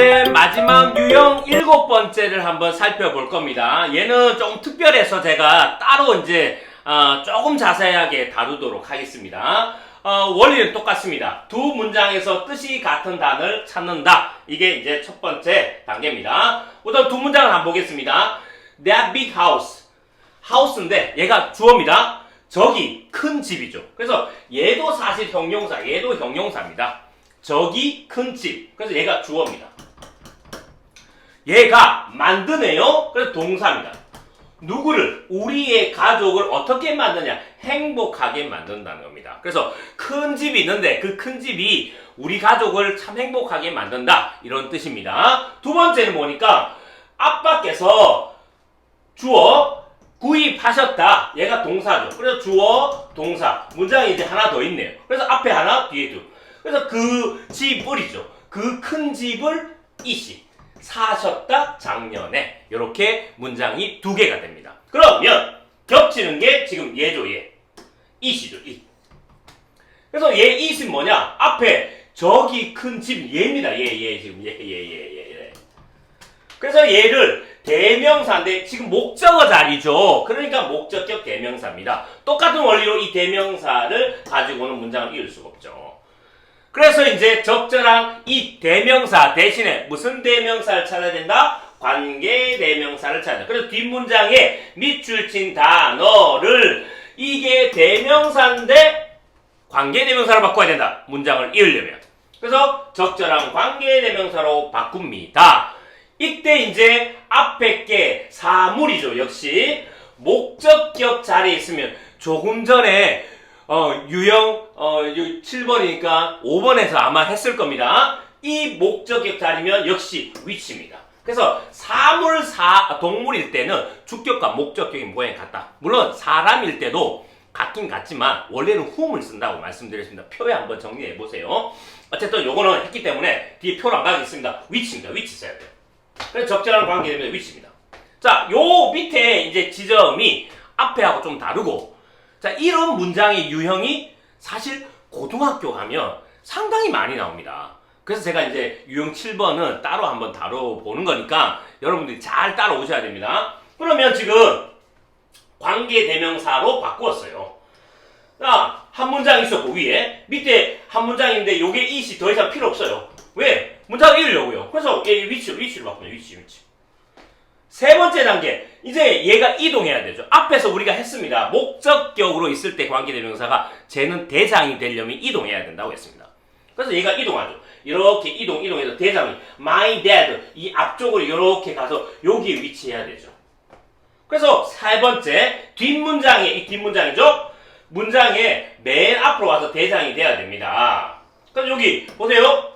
이제 마지막 유형 일곱 번째를 한번 살펴볼 겁니다. 얘는 좀 특별해서 제가 따로 이제 어, 조금 자세하게 다루도록 하겠습니다. 어, 원리는 똑같습니다. 두 문장에서 뜻이 같은 단어를 찾는다. 이게 이제 첫 번째 단계입니다. 우선 두 문장을 한번 보겠습니다. That big house. 하우스인데 얘가 주어입니다. 저기 큰 집이죠. 그래서 얘도 사실 형용사, 얘도 형용사입니다. 저기 큰 집. 그래서 얘가 주어입니다. 얘가 만드네요. 그래서 동사입니다. 누구를 우리의 가족을 어떻게 만드냐? 행복하게 만든다는 겁니다. 그래서 큰 집이 있는데 그 큰 집이 우리 가족을 참 행복하게 만든다 이런 뜻입니다. 두 번째는 뭐니까 아빠께서 주어 구입하셨다. 얘가 동사죠. 그래서 주어 동사 문장이 이제 하나 더 있네요. 그래서 앞에 하나 뒤에 둘. 그래서 그 집을이죠. 그 큰 집을 이씨 사셨다 작년에 이렇게 문장이 두 개가 됩니다. 그러면 겹치는 게 지금 얘죠 얘 이시죠 이. 그래서 얘 이신 뭐냐 앞에 저기 큰집 얘입니다 얘얘 지금 얘얘얘 얘. 그래서 얘를 대명사인데 지금 목적어 자리죠. 그러니까 목적격 대명사입니다. 똑같은 원리로 이 대명사를 가지고는 문장을 이을 수가 없죠. 그래서 이제 적절한 이 대명사 대신에 무슨 대명사를 찾아야 된다? 관계 대명사를 찾아. 그래서 뒷문장에 밑줄 친 단어를 이게 대명사인데 관계 대명사로 바꿔야 된다. 문장을 이으려면. 그래서 적절한 관계 대명사로 바꿉니다. 이때 이제 앞에 게 사물이죠. 역시 목적격 자리에 있으면 조금 전에 어, 유형 어, 7번이니까 5번에서 아마 했을 겁니다. 이 목적격 자리면 역시 위치입니다. 그래서 사물 사 동물일 때는 주격과 목적격이 모양이 같다. 물론 사람일 때도 같긴 같지만 원래는 whom을 쓴다고 말씀드렸습니다. 표에 한번 정리해 보세요. 어쨌든 요거는 했기 때문에 뒤에 표로 안 가겠습니다. 위치입니다. 위치 써야 돼요. 그래서 적절한 관계되면 위치입니다. 자, 요 밑에 이제 지점이 앞에하고 좀 다르고, 자, 이런 문장의 유형이 사실 고등학교 가면 상당히 많이 나옵니다. 그래서 제가 이제 유형 7번은 따로 한번 다뤄보는 거니까 여러분들이 잘 따라오셔야 됩니다. 그러면 지금 관계 대명사로 바꾸었어요. 자, 한 문장 있었고 위에 밑에 한 문장인데 요게 이시 더 이상 필요 없어요. 왜? 문장을 읽으려고요. 그래서 얘 위치로 위치를 바꾸요. 위치 위치. 세 번째 단계 이제 얘가 이동해야 되죠. 앞에서 우리가 했습니다. 목적격으로 있을 때 관계대명사가 쟤는 대장이 되려면 이동해야 된다고 했습니다. 그래서 얘가 이동하죠. 이렇게 이동 이동해서 대장이 my dad 이 앞쪽으로 이렇게 가서 여기에 위치해야 되죠. 그래서 세 번째 뒷문장에 이 뒷문장이죠. 문장에 맨 앞으로 와서 대장이 돼야 됩니다. 그래서 여기 보세요.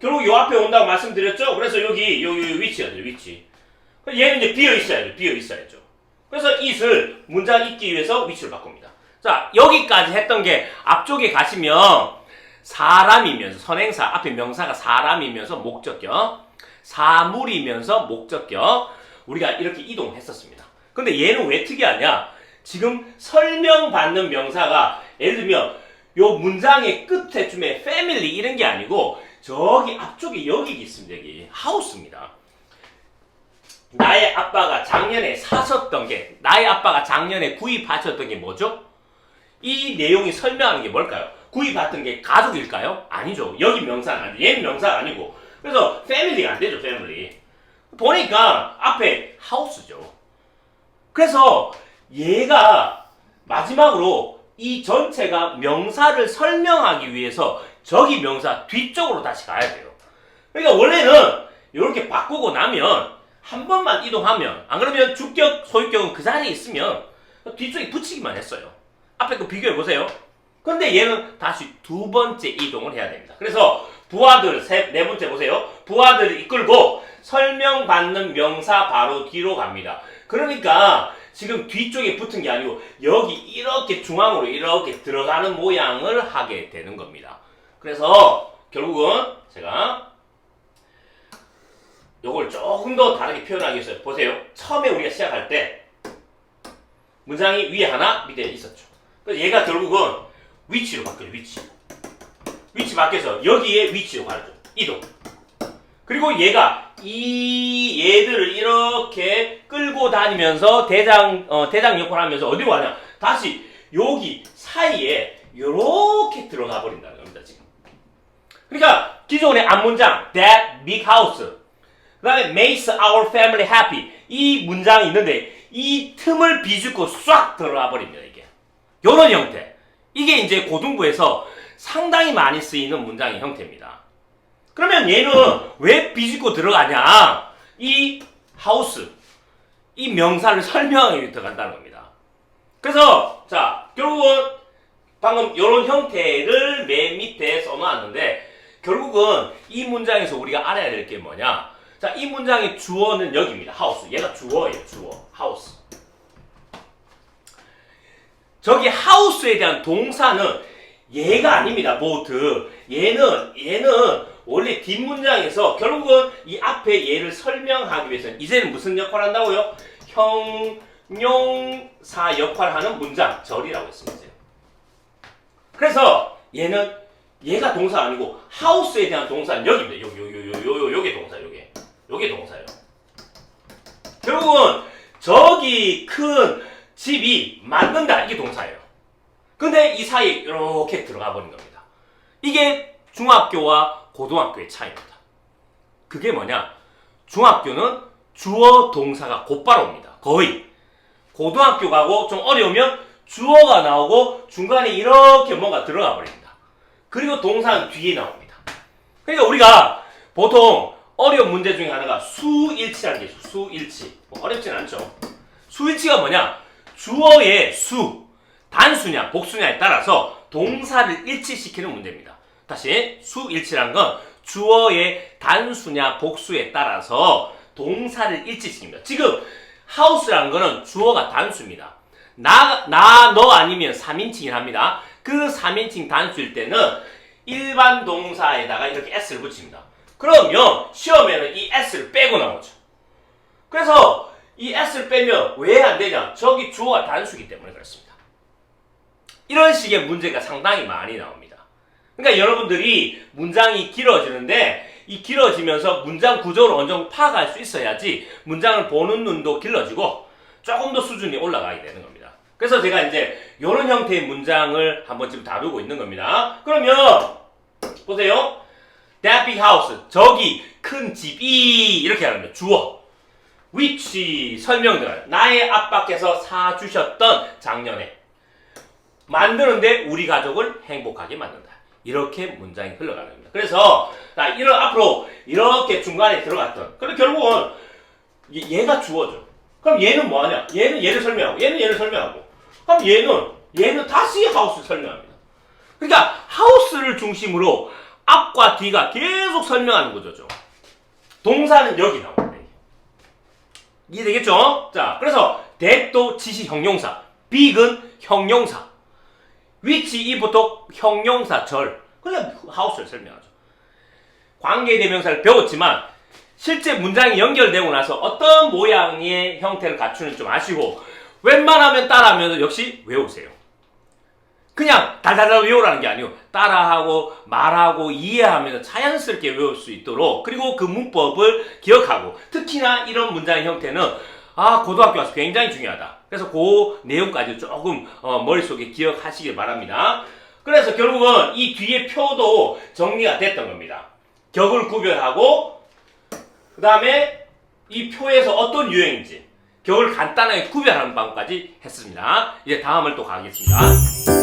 결국 요 앞에 온다고 말씀드렸죠. 그래서 여기 여기 위치가 돼요. 위치. 얘는 이제 비어 있어야죠. 비어 있어야죠. 그래서 it을 문장 읽기 위해서 위치를 바꿉니다. 자 여기까지 했던 게 앞쪽에 가시면 사람이면서 선행사 앞에 명사가 사람이면서 목적격 사물이면서 목적격 우리가 이렇게 이동했었습니다. 근데 얘는 왜 특이하냐? 지금 설명받는 명사가 예를 들면 요 문장의 끝에쯤에 family 이런 게 아니고 저기 앞쪽에 여기 있습니다. 여기 하우스입니다. 나의 아빠가 작년에 사셨던 게 나의 아빠가 작년에 구입하셨던 게 뭐죠? 이 내용이 설명하는 게 뭘까요? 구입했던 게 가족일까요? 아니죠. 여기 명사는 아니죠. 얘는 명사가 아니고. 그래서 패밀리가 안 되죠. 패밀리. 보니까 앞에 하우스죠. 그래서 얘가 마지막으로 이 전체가 명사를 설명하기 위해서 저기 명사 뒤쪽으로 다시 가야 돼요. 그러니까 원래는 이렇게 바꾸고 나면 한 번만 이동하면 안 그러면 주격, 소유격은 그 자리에 있으면 뒤쪽에 붙이기만 했어요. 앞에 거 비교해 보세요. 근데 얘는 다시 두 번째 이동을 해야 됩니다. 그래서 부하들 세, 네 번째 보세요. 부하들을 이끌고 설명받는 명사 바로 뒤로 갑니다. 그러니까 지금 뒤쪽에 붙은 게 아니고 여기 이렇게 중앙으로 이렇게 들어가는 모양을 하게 되는 겁니다. 그래서 결국은 제가 요걸 조금 더 다르게 표현하기 위해서 보세요. 처음에 우리가 시작할 때 문장이 위에 하나 밑에 있었죠. 그래서 얘가 결국은 위치로 바뀌어요. 위치. 위치 바뀌어서 여기에 위치로 가죠. 이동. 그리고 얘가 이 얘들을 이렇게 끌고 다니면서 대장 어, 대장 역할을 하면서 어디로 가냐? 다시 여기 사이에 이렇게 들어가 버린다는 겁니다 지금. 그러니까 기존의 앞문장 that big house 그 다음에 makes our family happy 이 문장이 있는데 이 틈을 비집고 싹 들어가 버립니다 이게. 요런 형태. 이게 이제 고등부에서 상당히 많이 쓰이는 문장의 형태입니다. 그러면 얘는 왜 비집고 들어가냐? 이 하우스, 이 명사를 설명하기 위해 들어간다는 겁니다. 그래서 자 결국은 방금 이런 형태를 맨 밑에 써놨는데 결국은 이 문장에서 우리가 알아야 될 게 뭐냐? 자, 이 문장의 주어는 여기입니다. 하우스. 얘가 주어예요. 주어. 하우스. 저기 하우스에 대한 동사는 얘가 아닙니다. 보트. 얘는 얘는 원래 뒷문장에서 결국은 이 앞에 얘를 설명하기 위해서는 이제는 무슨 역할을 한다고요? 형용사 역할을 하는 문장 절이라고 했습니다. 그래서 얘는 얘가 동사 아니고 하우스에 대한 동사는 여기입니다. 여기 여기 여기 여기 요게 동사 요게 요게 동사예요. 결국은 저기 큰 집이 만든다 이게 동사예요. 근데 이 사이에 이렇게 들어가 버린 겁니다. 이게 중학교와 고등학교의 차이입니다. 그게 뭐냐? 중학교는 주어 동사가 곧바로 옵니다. 거의. 고등학교 가고 좀 어려우면 주어가 나오고 중간에 이렇게 뭔가 들어가 버립니다. 그리고 동사는 뒤에 나옵니다. 그러니까 우리가 보통 어려운 문제 중에 하나가 수일치라는 게 있어요. 수일치. 뭐 어렵진 않죠. 수일치가 뭐냐? 주어의 수, 단수냐, 복수냐에 따라서 동사를 일치시키는 문제입니다. 다시, 수일치란 건 주어의 단수냐, 복수에 따라서 동사를 일치시킵니다. 지금, 하우스라는 거는 주어가 단수입니다. 나, 나, 너 아니면 3인칭이 합니다. 그 3인칭 단수일 때는 일반 동사에다가 이렇게 s를 붙입니다. 그러면 시험에는 이 s를 빼고 나오죠. 그래서 이 s를 빼면 왜 안 되냐? 저기 주어가 단수이기 때문에 그렇습니다. 이런 식의 문제가 상당히 많이 나옵니다. 그러니까 여러분들이 문장이 길어지는데 이 길어지면서 문장 구조를 어느 정도 파악할 수 있어야지 문장을 보는 눈도 길러지고 조금 더 수준이 올라가게 되는 겁니다. 그래서 제가 이제 이런 형태의 문장을 한번 지금 다루고 있는 겁니다. 그러면 보세요. That big house. 저기 큰 집이 이렇게 거예요. 주어. which 설명들. 나의 아빠께서 사주셨던 작년에 만드는데 우리 가족을 행복하게 만든다. 이렇게 문장이 흘러가는 겁니다. 그래서 자, 이런 앞으로 이렇게 중간에 들어갔던. 그럼 결국은 얘- 얘가 주어죠. 그럼 얘는 뭐하냐? 얘는 얘를 설명하고 얘는 얘를 설명하고. 그럼 얘는 얘는 다시 하우스 설명합니다. 그러니까 하우스를 중심으로 앞과 뒤가 계속 설명하는 구조죠. 동사는 여기 나옵니다. 이해되겠죠? 자, 그래서 that도 지시 형용사, big은 형용사, which 이부터 형용사 절, 그냥 하우스를 설명하죠. 관계대명사를 배웠지만 실제 문장이 연결되고 나서 어떤 모양의 형태를 갖추는지 좀 아시고 웬만하면 따라하면 역시 외우세요. 그냥 달달달 외우라는 게 아니고 따라하고 말하고 이해하면서 자연스럽게 외울 수 있도록 그리고 그 문법을 기억하고 특히나 이런 문장의 형태는 아 고등학교 와서 굉장히 중요하다. 그래서 그 내용까지 조금 어, 머릿속에 기억하시길 바랍니다. 그래서 결국은 이 뒤에 표도 정리가 됐던 겁니다. 격을 구별하고 그 다음에 이 표에서 어떤 유형인지 격을 간단하게 구별하는 방법까지 했습니다. 이제 다음을 또 가겠습니다.